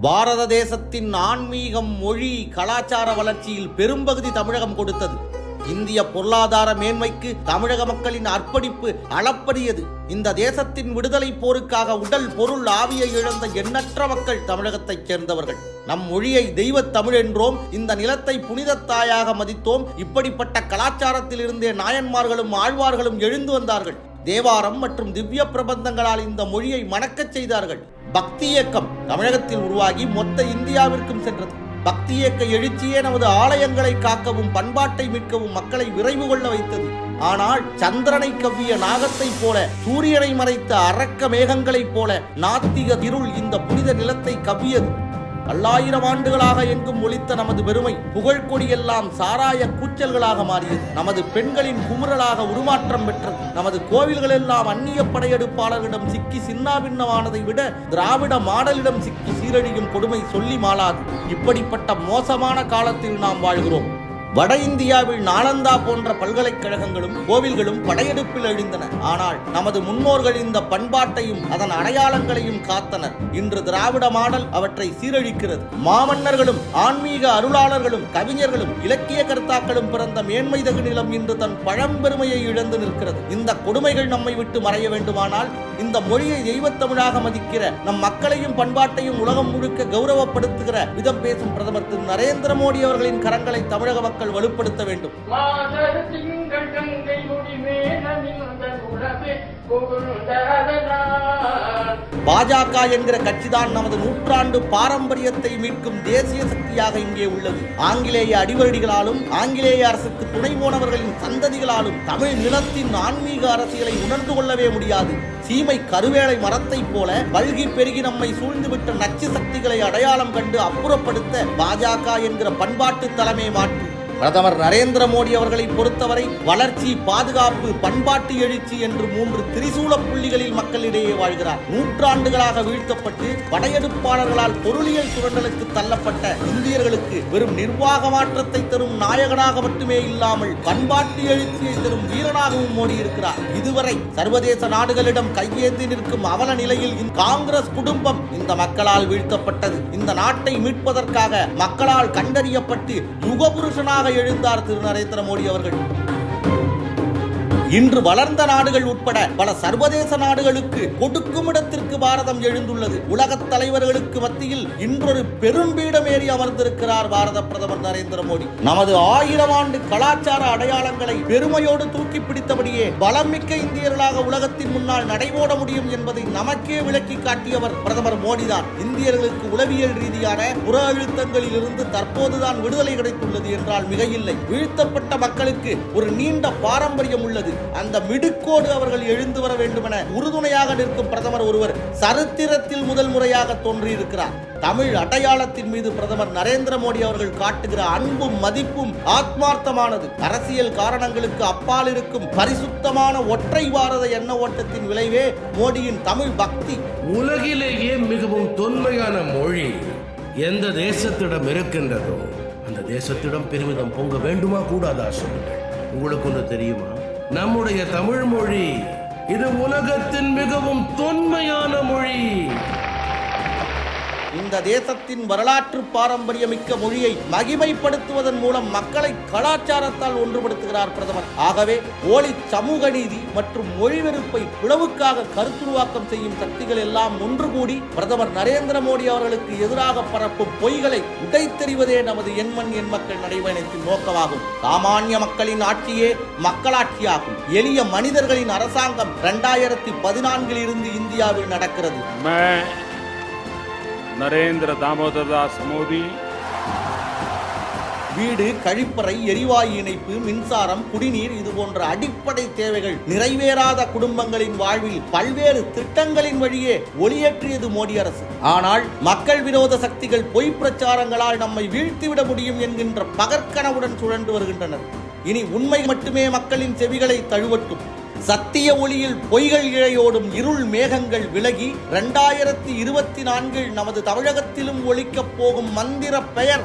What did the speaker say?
பாரத தேசத்தின் ஆன்மீகம் மொழி கலாச்சார வளர்ச்சியில் பெரும்பகுதி தமிழகம் கொடுத்தது. இந்திய பொருளாதார மேன்மைக்கு தமிழக மக்களின் அர்ப்பணிப்பு அளப்பரியது இந்த தேசத்தின் விடுதலை போருக்காக உடல் பொருள் ஆவியை இழந்த எண்ணற்ற மக்கள் தமிழகத்தைச் சேர்ந்தவர்கள். நம் மொழியை தெய்வத் தமிழ் என்றோம் இந்த நிலத்தை புனித தாயாக மதித்தோம் இப்படிப்பட்ட கலாச்சாரத்தில் இருந்தே நாயன்மார்களும் ஆழ்வார்களும் எழுந்து வந்தார்கள். தேவாரம் மற்றும் திவ்ய பிரபந்தங்களால் இந்த மொழியை மணக்கச் செய்தார்கள். பக்தி இயக்கம் தமிழகத்தில் உருவாகி மொத்த இந்தியாவிற்கும் சென்றது. பக்தி இயக்க எழுச்சியே நமது ஆலயங்களை காக்கவும் பண்பாட்டை மீட்கவும் மக்களை விரைவு கொள்ள வைத்தது. ஆனால் சந்திரனை கவ்விய நாகத்தைப் போல சூரியனை மறைத்த அரக்க மேகங்களைப் போல நாத்திக இருள் இந்த புனித நிலத்தை கவ்வியது. பல்லாயிரம் ஆண்டுகளாக எங்கும் ஒலித்த நமது பெருமை புகழ் கொடியெல்லாம் சாராய கூச்சல்களாக மாறியது. நமது பெண்களின் குமுறலாக உருமாற்றம் பெற்றது நமது கோவில்கள் எல்லாம் அந்நிய படையெடுப்பாளர்களிடம் சிக்கி சின்னாபின்னமானதை விட திராவிட மாடலிடம் சிக்கி சீரழியும் கொடுமை சொல்லி மாளாது. இப்படிப்பட்ட மோசமான காலத்தில் நாம் வாழ்கிறோம். வட இந்தியாவில் நாலந்தா போன்ற பல்கலைக்கழகங்களும் கோவில்களும் படையெடுப்பில் அழிந்தன ஆனால் நமது முன்னோர்கள் இந்த பண்பாட்டையும் அதன் அடையாளங்களையும் காத்தனர். இன்று திராவிட மாடல் அவற்றை சீரழிக்கிறது. மாமன்னர்களும் ஆன்மீக அருளாளர்களும் கவிஞர்களும் இலக்கிய கர்த்தாக்களும் பிறந்த மேன்மை தகு நிலம் இன்று தன் பழம்பெருமையை இழந்து நிற்கிறது. இந்த கொடுமைகள் நம்மை விட்டு மறைய வேண்டுமானால் இந்த மொழியை தெய்வத்தமிழாக மதிக்கிற நம் மக்களையும் பண்பாட்டையும் உலகம் முழுக்க கௌரவப்படுத்துகிற விதம் பேசும் பிரதமர் திரு. நரேந்திர மோடி அவர்களின் கரங்களை தமிழக மக்கள் வலுப்படுத்த வேண்டும். பாஜக என்கிற கட்சிதான் நமது நூற்றாண்டு பாரம்பரியத்தை மீட்கும் தேசிய சக்தியாக இங்கே உள்ளது. ஆங்கிலேய அடிவருடிகளாலும் ஆங்கிலேய அரசுக்கு துணை போனவர்களின் சந்ததிகளாலும் தமிழ் நிலத்தின் ஆன்மீக அரசியலை உணர்ந்து கொள்ளவே முடியாது. சீமை கருவேலை மரத்தைப் போல பல்கி பெருகி நம்மை சூழ்ந்துவிட்ட நச்சு சக்திகளை அடையாளம் கண்டு அப்புறப்படுத்த பாஜக என்கிற பண்பாட்டு தலைமை மாற்று. பிரதமர் நரேந்திர மோடி அவர்களை பொறுத்தவரை வளர்ச்சி பாதுகாப்பு பண்பாட்டு எழுச்சி என்று மூன்று திரிசூல புள்ளிகளில் மக்களிடையே வாழ்கிறார். நூற்றாண்டுகளாக வீழ்த்தப்பட்டு படையெடுப்பாளர்களால் பொருளியல் சுரண்டலுக்கு தள்ளப்பட்ட இந்தியர்களுக்கு வெறும் நிர்வாக மாற்றத்தை தரும் நாயகனாக மட்டுமே இல்லாமல் பண்பாட்டு எழுச்சியை தரும் வீரனாகவும் மோடி இருக்கிறார். இதுவரை சர்வதேச நாடுகளிடம் கையேந்தி நிற்கும் அவல நிலையில் காங்கிரஸ் குடும்பம் இந்த மக்களால் வீழ்த்தப்பட்டது. இந்த நாட்டை மீட்பதற்காக மக்களால் கண்டறியப்பட்டு யுகபுருஷனாக எழுந்தார் திரு நரேந்திர மோடி அவர்கள். இன்று வளர்ந்த நாடுகள் உட்பட பல சர்வதேச நாடுகளுக்கு கொடுக்கும் இடத்திற்கு பாரதம் எழுந்துள்ளது. உலகத் தலைவர்களுக்கு மத்தியில் இன்றொரு பெரும்பீடம் ஏறி அமர்ந்திருக்கிறார் பாரத பிரதமர் நரேந்திர மோடி. நமது ஆயிரம் ஆண்டு கலாச்சார அடையாளங்களை பெருமையோடு தூக்கி பிடித்தபடியே பலம் மிக்க இந்தியர்களாக உலகத்தின் முன்னால் நடைபோட முடியும் என்பதை நமக்கே விளக்கி காட்டியவர் பிரதமர் மோடிதான். இந்தியர்களுக்கு உளவியல் ரீதியான புற அழுத்தங்களில் இருந்து தற்போதுதான் விடுதலை கிடைத்துள்ளது என்றால் மிகையில்லை. வீழ்த்தப்பட்ட மக்களுக்கு ஒரு நீண்ட பாரம்பரியம் உள்ளது. அந்த மிடுக்கோடு அவர்கள் எழுந்து வர வேண்டுமென உறுதுணையாக நிற்கும் பிரதமர் ஒருவர் சரித்திரத்தில் முதல் முறையாக தோன்றியிருக்கிறார். தமிழ் அடையாளத்தின் மீது பிரதமர் நரேந்திர மோடி அவர்கள் காட்டுகிற அன்பும் மதிப்பும் ஆத்மார்த்தமானது. அரசியல் காரணங்களுக்கு அப்பால் இருக்கும் பரிசுத்தமான ஒற்றை பாரத எண்ண ஓட்டத்தின் விளைவே மோடியின் தமிழ் பக்தி. உலகிலேயே மிகவும் தொன்மையான மொழி எந்த தேசத்திடம் இருக்கின்றதோ அந்த தேசத்திடம் பெருமிதம் பொங்க வேண்டுமா கூடாதா சொல்லுங்கள். உங்களுக்கு ஒன்று தெரியுமா? நம்முடைய தமிழ் மொழி இது உலகத்தின் மிகவும் தொன்மையான மொழி. இந்த தேசத்தின் வரலாற்று பாரம்பரியமிக்க மொழியை மகிமைப்படுத்துவதன் மூலம் மக்களை கலாச்சாரத்தால் ஒன்றுபடுத்துகிறார் பிரதமர். ஆகவே போலி சமூக நீதி மற்றும் மொழி வெறுப்பை பிளவுக்காக கருத்துருவாக்கம் செய்யும் சக்திகள் எல்லாம் ஒன்று கூடி பிரதமர் நரேந்திர மோடி அவர்களுக்கு எதிராக பரப்பும் பொய்களை உடைத்தெறிவதே நமது எண்மண் எண் மக்கள் நடைபயணத்தின் நோக்கமாகும். சாமானிய மக்களின் ஆட்சியே மக்களாட்சியாகும். எளிய மனிதர்களின் அரசாங்கம் இரண்டாயிரத்தி பதினான்கில் இருந்து இந்தியாவில் நடக்கிறது. நரேந்திர தாமோதரதாஸ் மோடி. வீடு கழிப்பறை எரிவாயு இணைப்பு மின்சாரம் குடிநீர் இது போன்ற அடிப்படை தேவைகள் நிறைவேறாத குடும்பங்களின் வாழ்வில் பல்வேறு திட்டங்களின் வழியே ஒளியேற்றியது மோடி அரசு. ஆனால் மக்கள் விரோத சக்திகள் பொய் பிரச்சாரங்களால் நம்மை வீழ்த்திவிட முடியும் என்கின்ற பகற்கனவுடன் சுழன்று வருகின்றனர். இனி உண்மை மட்டுமே மக்களின் செவிகளை தழுவட்டும். சத்திய ஒளியில் பொய்கள் இழையோடும் இருள் மேகங்கள் விலகி இரண்டாயிரத்தி இருபத்தி நான்கில் நமது தமிழகத்திலும் ஒலிக்கப் போகும் மந்திர பெயர்